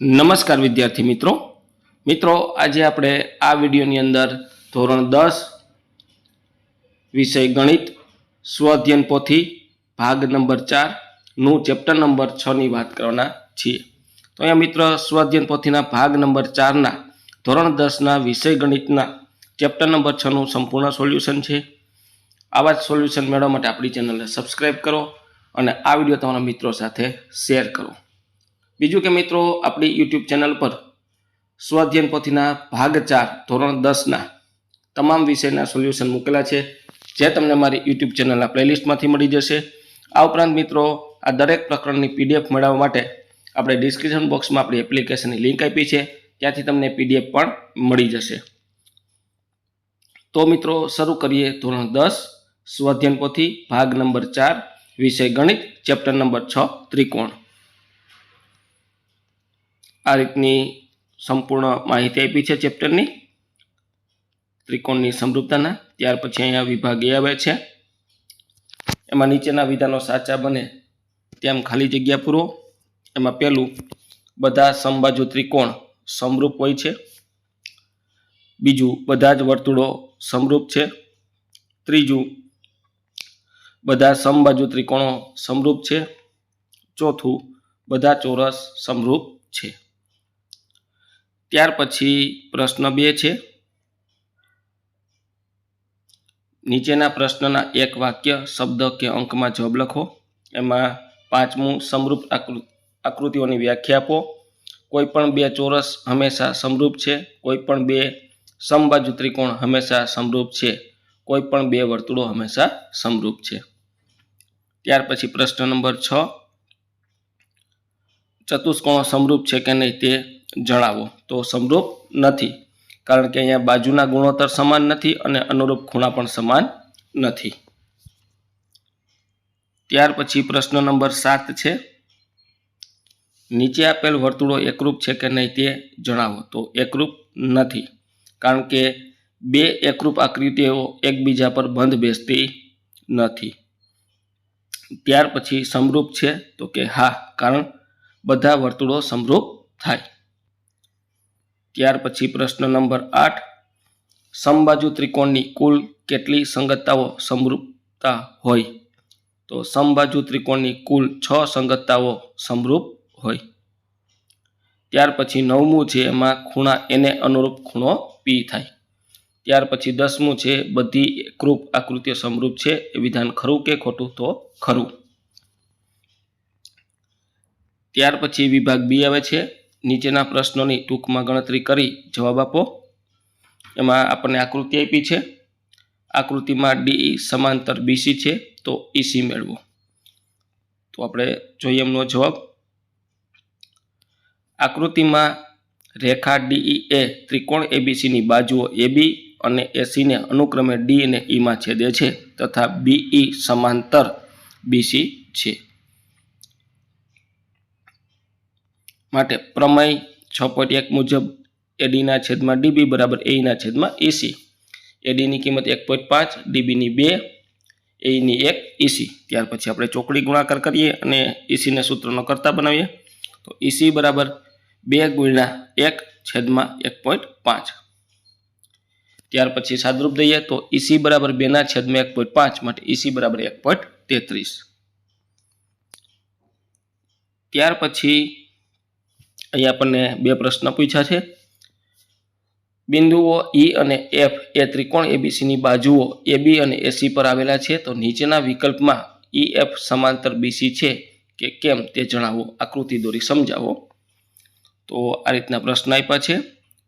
નમસ્કાર વિદ્યાર્થી મિત્રો. મિત્રો, આજે આપણે આ વિડીયોની અંદર ધોરણ દસ વિષય ગણિત સ્વઅધ્યયન પોથી ભાગ નંબર ચારનું ચેપ્ટર નંબર છની વાત કરવાના છીએ. તો અહીંયા મિત્ર સ્વઅધ્યયન પોથીના ભાગ નંબર ચારના ધોરણ દસના વિષય ગણિતના ચેપ્ટર નંબર છનું સંપૂર્ણ સોલ્યુશન છે. આવા જ સોલ્યુશન મેળવવા માટે આપણી ચેનલને સબસ્ક્રાઈબ કરો અને આ વીડિયો તમારા મિત્રો સાથે શેર કરો. બીજું કે મિત્રો, આપણી યુટ્યુબ ચેનલ પર સ્વાધ્યયન પોથીના ભાગ ચાર, ધોરણ દસના તમામ વિષયના સોલ્યુશન મૂકેલા છે, જે તમને મારી યુટ્યુબ ચેનલના પ્લેલિસ્ટમાંથી મળી જશે. આ ઉપરાંત મિત્રો, આ દરેક પ્રકરણની પીડીએફ મેળવવા માટે આપણે ડિસ્ક્રિપ્શન બોક્સમાં આપણી એપ્લિકેશનની લિંક આપી છે, ત્યાંથી તમને પીડીએફ પણ મળી જશે. તો મિત્રો, શરૂ કરીએ ધોરણ દસ સ્વાધ્યયન પોથી, ભાગ નંબર ચાર, વિષય ગણિત ચેપ્ટર નંબર છ, ત્રિકોણ. આ રીતની સંપૂર્ણ માહિતી આપી છે ચેપ્ટરની. ત્રિકોણની સમૃદ્ધતાના ત્યાર પછી અહીંયા વિભાગ એ આવે છે. એમાં નીચેના વિધાનો સાચા બને તેમ ખાલી જગ્યા પૂરો. એમાં પહેલું, બધા સમબાજુ ત્રિકોણ સમરૂપ હોય છે. બીજું, બધા જ વર્તુળો સમરૂપ છે. ત્રીજું, બધા સમબાજુ ત્રિકોણો સમરૂપ છે. ચોથું, બધા ચોરસ સમરૂપ છે. ત્યાર પછી પ્રશ્ન બે છે. નીચેના પ્રશ્નના એક વાક્ય, શબ્દ કે અંકમાં જવાબ લખો. એમાં પાંચમું સમરૂપ આકૃ, આકૃતિઓની વ્યાખ્યા આપો. કોઈ પણ બે ચોરસ હંમેશા સમરૂપ છે, કોઈ પણ બે સમબાજુ ત્રિકોણ હંમેશા સમરૂપ છે, કોઈ પણ બે વર્તુળો હંમેશા સમરૂપ છે. ત્યાર પછી પ્રશ્ન નંબર છ. ચતુષ્કોણો સમરૂપ છે કે નહીં તે જણાવો. તો સમરૂપ નથી. કારણ કે અહીંયા બાજુના ગુણોત્તર સમાન નથી અને અનુરૂપ ખૂણા પણ સમાન નથી. ત્યાર પછી પ્રશ્ન નંબર સાત છે. નીચે આપેલ વર્તુળો એકરૂપ છે કે નહીં તે જણાવો. તો એકરૂપ નથી. કારણ કે બે એકરૂપ આકૃતિઓ એકબીજા પર બંધ બેસતી નથી. ત્યાર પછી સમરૂપ છે તો કે હા, કારણ બધા વર્તુળો સમરૂપ થાય. ત્યાર પછી પ્રશ્ન નંબર આઠ. સમબાજુ ત્રિકોણની કુલ કેટલી સંગતતાઓ સમરૂપતા હોય? તો સમબાજુ ત્રિકોણની કુલ છ સંગતતાઓ સમરૂપ હોય. ત્યાર પછી નવમું છે એમાં ખૂણા એને અનુરૂપ ખૂણો પી થાય. ત્યાર પછી દસમું છે બધી એકરૂપ આકૃતિઓ સમરૂપ છે, એ વિધાન ખરું કે ખોટું? તો ખરું. ત્યાર પછી વિભાગ બી આવે છે. નીચેના પ્રશ્નોની ટૂંકમાં ગણતરી કરી જવાબ આપો. એમાં આપણને આકૃતિ આપી છે. આકૃતિમાં ડી સમાંતર બીસી છે, તો ઈસી મેળવો. તો આપણે જોઈએ એમનો જવાબ. આકૃતિમાં રેખા ડીઈ એ ત્રિકોણ એબીસીની બાજુઓ એબી અને એસીને અનુક્રમે ડી અને ઈમાં છેદે છે, તથા બીઈ સમાંતર બીસી છે. માટે પ્રમેય છ પોઈન્ટ એક મુજબ એડીના છેદમાં ડીબી બરાબર એના છેદમાં એસી એડીની કિંમત એક પોઈન્ટ પાંચ ડીબીની બે એની એક ઈસી ત્યાર પછી આપણે ચોકડી ગુણાકાર કરીએ અને ઈસીને સૂત્રનો કરતા બનાવીએ. તો ઈસી બરાબર બે ગુણ્યા એક છેદમાં એક પોઈન્ટ પાંચ. ત્યાર પછી સાદરૂપ દઈએ તો ઈસી બરાબર બેના છેદમાં એક પોઈન્ટ પાંચ માટે ઈસી બરાબર એક પોઈન્ટ તેત્રીસ. ત્યાર પછી અહીંયા આપણને બે પ્રશ્ન પૂછ્યા છે. બિંદુઓ ઈ અને એફ એ ત્રિકોણ એબીસીની બાજુઓ એબી અને એસી પર આવેલા છે. તો નીચેના વિકલ્પમાં ઈ એફ સમાંતર બીસી છે કે કેમ તે જણાવો. આકૃતિ દોરી સમજાવો. તો આ રીતના પ્રશ્ન આપ્યા છે.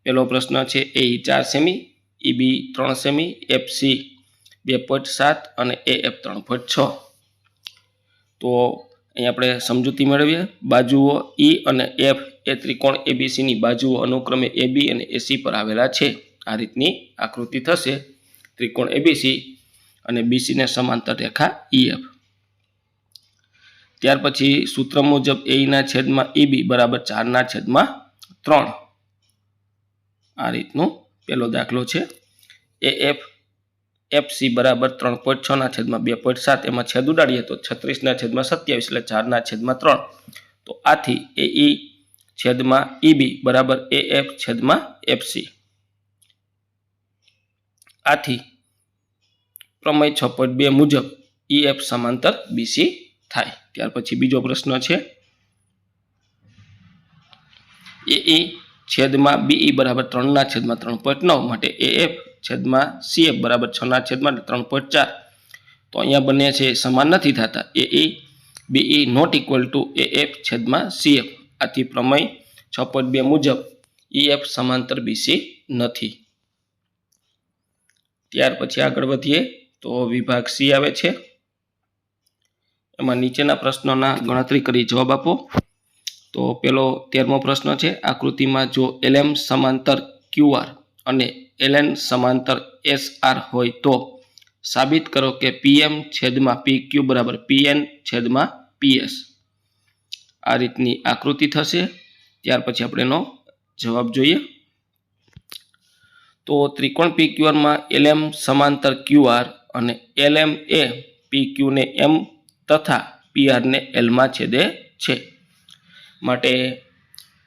પહેલો પ્રશ્ન છે એ ચાર સેમી ઈબી ત્રણ સેમી એફસી બે પોઈન્ટ સાત અને એ એફ ત્રણ પોઈન્ટ છ. તો અહીં આપણે સમજૂતી મેળવીએ. બાજુઓ ઈ અને એફ એ ત્રિકોણ એબીસીની બાજુઓ અનુક્રમે એબી અને એસી પર આવેલા છે. આ રીતની આકૃતિ થશે. ત્રિકોણ એબીસી અને બીસીને સમાંતર રેખા ઈએફ ત્યાર પછી સૂત્ર મુજબ એના છેદમાં ઈબી બરાબર ચારના છેદમાં ત્રણ. આ રીતનું પહેલો દાખલો છે. એ એફ એફસી બરાબર ત્રણ પોઈન્ટ છના છેદમાં બે પોઈન્ટ સાત. એમાં છેદ ઉડાડીએ તો છત્રીસના છેદમાં સત્યાવીસ એટલે ચારના છેદમાં ત્રણ. તો આથી એ ઈ છેદમાં ઈબી બરાબર એ એફ છેદમાં એફસી આથી પ્રમેય છ પોઈન્ટ બે મુજબ ઈ એફ સમાંતર બીસી થાય. ત્યાર પછી બીજો પ્રશ્ન છે. એ ઈ છેદમાં બીઈ બરાબર ત્રણના છેદમાં ત્રણ પોઈન્ટ નવ માટે એ એફ છેદમાં સી એફ બરાબર છના છેદમાં ત્રણ પોઈન્ટ ચાર. તો અહીંયા બંને છે, સમાન નથી થતા. A E B E not equal to A F છેદમાં સી એફ. આથી પ્રમેય છ પોઈન્ટ બે મુજબ ઈ એફ સમાંતર બીસી નથી. ત્યાર પછી આગળ વધીએ, તો વિભાગ સી આવે છે. એમાં નીચેના પ્રશ્નોના ગણતરી કરી જવાબ આપો. તો પેલો તેરમો પ્રશ્ન છે, આકૃતિમાં જો એલએમ સમાંતર ક્યુઆર અને એલએન સમાંતર એસ આર હોય તો સાબિત કરો કે પીએમ છેદમાં પી ક્યુ બરાબર પીએન છેદમાં પીએસ. આ રીતની આકૃતિ થશે. ત્યાર પછી આપણે એનો જવાબ જોઈએ. તો ત્રિકોણ પી ક્યુઆરમાં એલએમ સમાંતર ક્યુઆર અને એલએમ એ પી ક્યુને એમ તથા પીઆરને એલમાં છેદે છે. માટે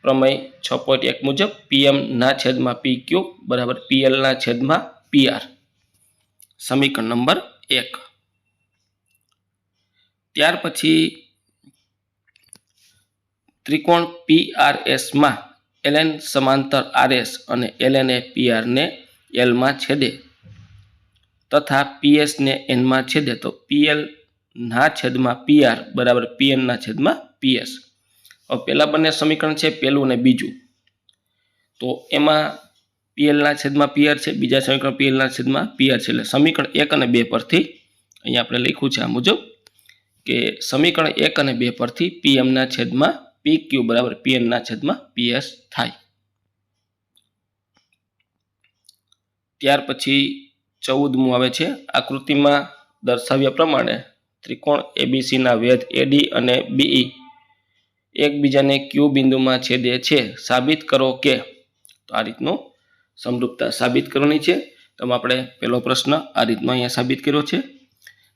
પ્રમેય છ પોઈન્ટ એક મુજબ પીએમ ના છેદમાં પી ક્યુ બરાબર પીએલના છેદમાં પીઆર સમીકરણ નંબર એક. ત્યાર પછી ત્રિકોણ પીઆરએસમાં એલએન સમાંતર આરએસ અને એલએન એ પીઆરને એલમાં છેદે તથા પીએસને એનમાં છેદે તો પીએલ ના છેદમાં પીઆર બરાબર પીએનના છેદમાં પીએસ પહેલાં બંને સમીકરણ છે, પહેલું અને બીજું. તો એમાં પીએલના છેદમાં પીઆર છે, બીજા સમીકરણ પીએલના છેદમાં પીઆર છે. એટલે સમીકરણ એક અને બે પરથી અહીંયા આપણે લખ્યું છે આ મુજબ કે સમીકરણ એક અને બે પરથી પીએમના છેદમાં પી ક્યુ બરાબર પીએનના છેદમાં પીએસ થાય. ત્યાર પછી ચૌદમું આવે છે. આકૃતિમાં દર્શાવ્યા પ્રમાણે ત્રિકોણ એબીસીના વેધ એડી અને બીઈ એકબીજાને ક્યુ બિંદુમાં છેદે છે સાબિત કરો કે? તો આ રીતનું સમરૂપતા સાબિત કરવાની છે. તો આપણે પહેલો પ્રશ્ન આ રીતનો અહીંયા સાબિત કર્યો છે.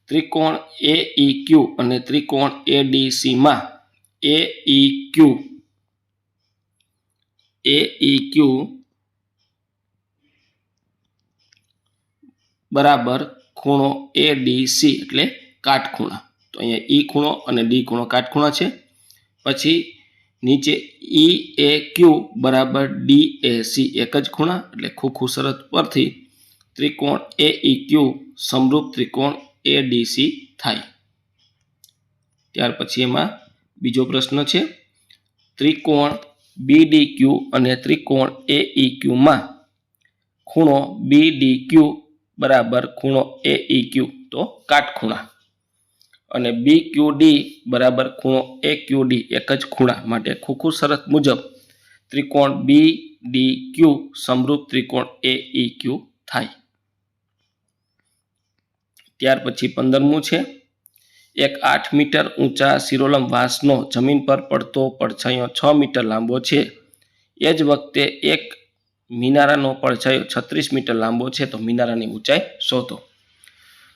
ત્રિકોણ એ ઈ ક્યુ અને ત્રિકોણ એ ડી સીમાં એ ઈ ક્યુ એ ઈ ક્યુ બરાબર ખૂણો એ ડી સી એટલે કાટખૂણા. તો અહીંયા ઈ ખૂણો અને ડી ખૂણો કાટખૂણા છે. પછી નીચે ઈ એ ક્યુ બરાબર ડી એ સી એક જ ખૂણા, એટલે ખૂખું શરત પરથી ત્રિકોણ એ ઈ ક્યુ સમરૂપ ત્રિકોણ એ ડી સી થાય. ત્યાર પછી એમાં બીજો પ્રશ્ન છે, ત્રિકોણ બી ડી ક્યુ અને ત્રિકોણ એ ઈ ક્યુમાં ખૂણો બી ડી ક્યુ બરાબર ખૂણો એ ઈ ક્યુ તો કાટખૂણા. અને બી ક્યુ ડી બરાબર ખૂણો એ ક્યુ ડી એક જ ખૂણા માટે ખૂખું શરત મુજબ ત્રિકોણ બી ડી ક્યુ સમરૂપ ત્રિકોણ એ ઈ ક્યુ થાય. ત્યાર પછી પંદરમું છે. એક આઠ મીટર ઊંચા સિરોલમ વાંસનો જમીન પર પડતો પડછાયો છ મીટર લાંબો છે. એ જ વખતે એક મિનારાનો પડછાયો છત્રીસ મીટર લાંબો છે, તો મિનારાની ઊંચાઈ શોધો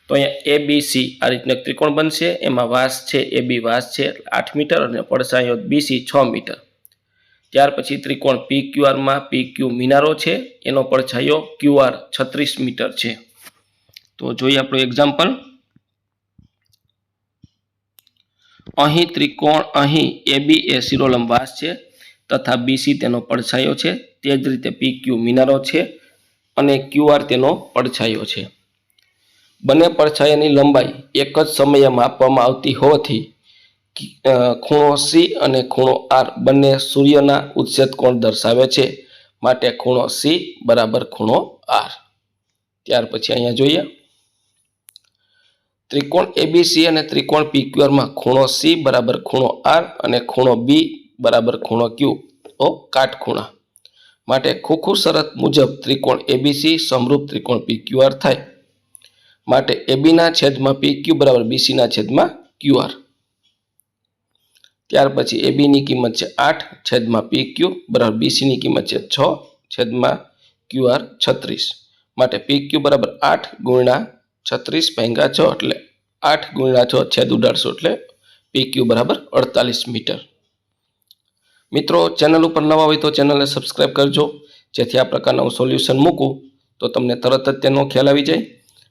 તો અહીંયા એ બી સી આ રીતનો ત્રિકોણ બનશે. એમાં વાસ છે એ બી વાસ છે, આઠ મીટર અને પડછાયો બીસી છ મીટર. ત્યાર પછી ત્રિકોણ પી ક્યુઆરમાં પી ક્યુ મિનારો છે. એનો પડછાયો ક્યુઆર છત્રીસ મીટર છે. તો જોઈએ આપણું એક્ઝામ્પલ અહીં ત્રિકોણ, અહીં એ બી એ શિરોલંબ વાસ છે તથા બીસી તેનો પડછાયો છે. તે જ રીતે પી ક્યુ મિનારો છે અને ક્યુઆર તેનો પડછાયો છે. બંને પડછાયાની લંબાઈ એક જ સમયે માપવામાં આવતી હોવાથી ખૂણો સી અને ખૂણો આર બંને સૂર્યના ઉચ્છેદ કોણ દર્શાવે છે? માટે ખૂણો સી બરાબર ખૂણો આર ત્યાર પછી અહીંયા જોઈએ. ત્રિકોણ એબીસી અને ત્રિકોણ પીક્યુઆરમાં ખૂણો સી બરાબર ખૂણો આર અને ખૂણો બી બરાબર ખૂણો ક્યુ ઓ, કાટખૂણા. માટે ખોખું શરત મુજબ ત્રિકોણ એબીસી સમરૂપ ત્રિકોણ પીક્યુઆર થાય. માટે એબીના છેદમાં પીક્યુ બરાબર બીસીના છેદમાં ક્યુઆર ત્યાર પછી એબીની કિંમત છે આઠ છેદમાં પી ક્યુ બરાબર બીસીની કિંમત છે છ છેદમાં ક્યુઆર છત્રીસ. માટે પીક્યુ બરાબર આઠ ગુણ્યા છત્રીસ પહેંગા છ એટલે આઠ ગુણ્યા છ છેદ ઉડાડશો એટલે પી ક્યુ બરાબર અડતાલીસ મીટર. મિત્રો, ચેનલ ઉપર નવા હોય તો ચેનલને સબસ્ક્રાઈબ કરજો. જેથી આ પ્રકારના હું સોલ્યુશન મૂકું તો તમને તરત જ તેનો ખ્યાલ આવી જાય.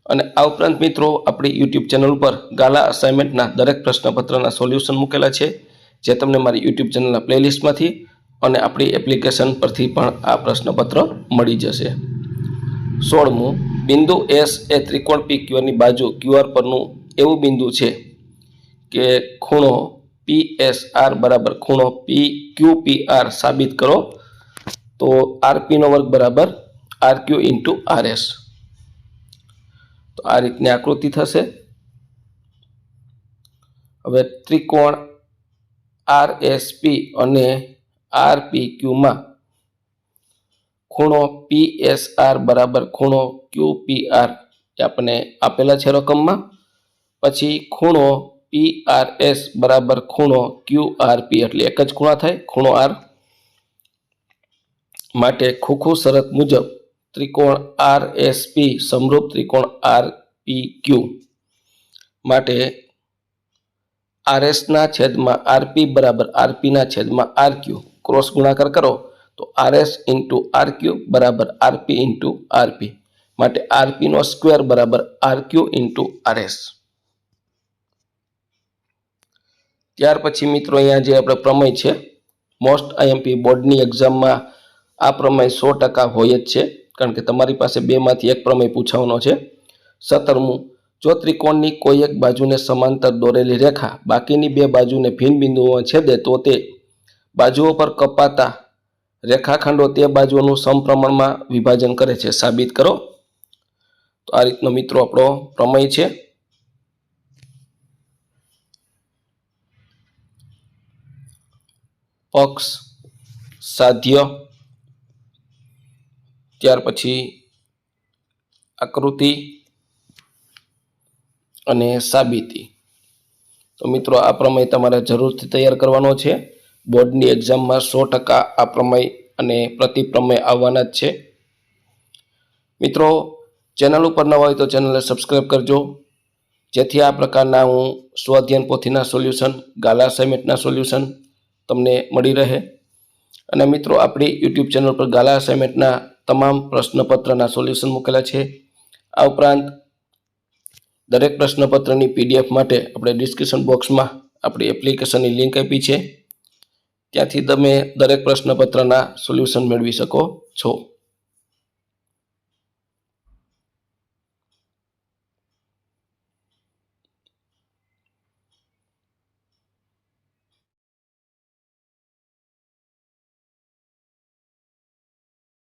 અને આ ઉપરાંત મિત્રો, આપણી યુટ્યુબ ચેનલ ઉપર ગાલા અસાઇનમેન્ટના દરેક પ્રશ્નપત્રના સોલ્યુશન મૂકેલા છે, જે તમને મારી યુટ્યુબ ચેનલના પ્લેલિસ્ટમાંથી અને આપણી એપ્લિકેશન પરથી પણ આ પ્રશ્નપત્ર મળી જશે. સોળમું, બિંદુ એસ એ ત્રિકોણ પી ક્યુઆરની બાજુ ક્યુઆર પરનું એવું બિંદુ છે કે ખૂણો પી એસ આર બરાબર ખૂણો પી ક્યુ પી આર સાબિત કરો, તો આર પીનો વર્ગ બરાબર R Q into R S તો આ રીતની આકૃતિ થશે. હવે ત્રિકોણ આર એસ પી અને આર પી ક્યુમાં ખૂણો પી એસ આર બરાબર ખૂણો ક્યુ પી આર એ આપણને આપેલા છે રકમમાં. પછી ખૂણો પી આર એસ બરાબર ખૂણો ક્યુ આર પી એટલે એક જ ખૂણા થાય, ખૂણો આર. માટે ખોખું શરત મુજબ ત્રિકોણ આર એસ પી સમરૂપ ત્રિકોણ આર પી ક્યુ માટે આરએસના છેદમાં આરપી બરાબર આરપીના છેદમાં આર ક્યુ ક્રોસ ગુણાકાર કરો તો આરએસ ઇન્ટુ આર ક્યુ બરાબર આરપી ઇન્ટુ આરપી માટે આરપીનો સ્ક્વેર બરાબર આર ક્યુ ઇન્ટુ આરએસ ત્યાર પછી મિત્રો અહીંયા જે આપણે પ્રમેય છે મોસ્ટ આઈએમપી બોર્ડની એક્ઝામમાં આ પ્રમેય સો ટકા હોય જ છે. કારણ કે તમારી પાસે બેમાંથી એક પ્રમેય પૂછવાનો છે. સત્તરમું જો ત્રિકોણની કોઈ એક બાજુને સમાંતર દોરેલી રેખા બાકીની બે બાજુને ભિન્ન બિંદુઓમાં છેદે તો તે બાજુઓ પર કપાતા રેખાખંડો તે બાજુઓનું સમપ્રમાણમાં વિભાજન કરે છે. સાબિત કરો. તો આ રીતનો મિત્રો આપણો પ્રમેય છે. પક્ષ, સાધ્ય ત્યાર પછી આકૃતિ અને સાબિતી. તો મિત્રો, આ પ્રમેય તમારે જરૂરથી તૈયાર કરવાનો છે. બોર્ડની એક્ઝામમાં સો ટકા આ પ્રમેય અને પ્રતિપ્રમેય આવવાના જ છે. મિત્રો, ચેનલ ઉપર ન હોય તો ચેનલને સબસ્ક્રાઈબ કરજો. જેથી આ પ્રકારના હું સ્વાધ્યન પોથીના સોલ્યુશન, ગાલા અસાઇમેન્ટના સોલ્યુશન તમને મળી રહે. અને મિત્રો, આપણી યુટ્યુબ ચેનલ પર ગાલા અસાઇનમેન્ટના તમામ પ્રશ્નપત્રના સોલ્યુશન મૂકેલા છે. આ ઉપરાંત દરેક પ્રશ્નપત્રની પીડીએફ માટે આપણે ડિસ્ક્રિપ્શન બોક્સમાં આપણી એપ્લિકેશનની લિંક આપી છે. ત્યાંથી તમે દરેક પ્રશ્નપત્રના સોલ્યુશન મેળવી શકો છો.